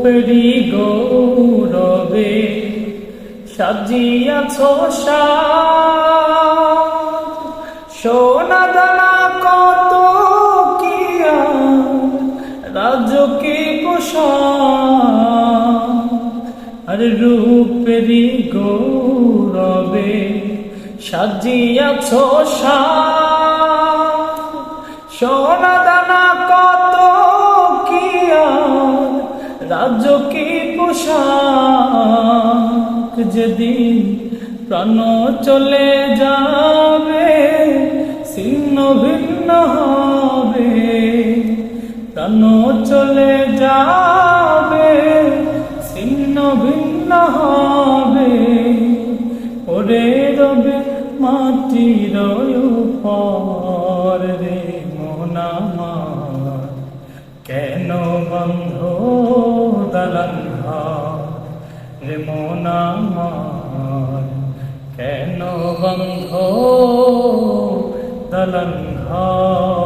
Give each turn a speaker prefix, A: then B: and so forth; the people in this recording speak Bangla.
A: রূপেরি গৌরবে সাজিয়াছ সাজ। সোনা দানা কত কি আর রাজকে পোশাক আর রূপেরি গৌরবে সাজিয়াছ সাজ। সোনা রাজকে পোশাক? যেদিন প্রাণ চলে যাবে, ছিন্ন ভিন্ন হবে। প্রাণ চলে যাবে, ছিন্ন ভিন্ন হবে। ওরে রবে মাটির উপর রে মনামার কেন বন্ধ দালান ঘর রে মনামার কেন বন্ধ দালান ঘর